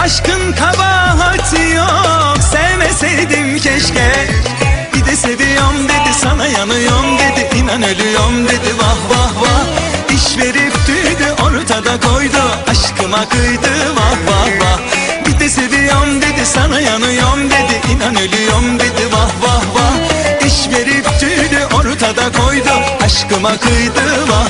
Aşkın kabahati yok. Sevmeseydim keşke. Bir de seviyorum dedi sana yanıyorum dedi. İnan ölüyorum dedi vah vah vah. İş verip tüydü ortada koydu. Aşkıma kıydı vah vah vah. Bir de seviyorum dedi sana yanıyorum dedi. İnan ölüyorum dedi vah vah vah. İş verip tüydü ortada koydu. Aşkıma kıydı vah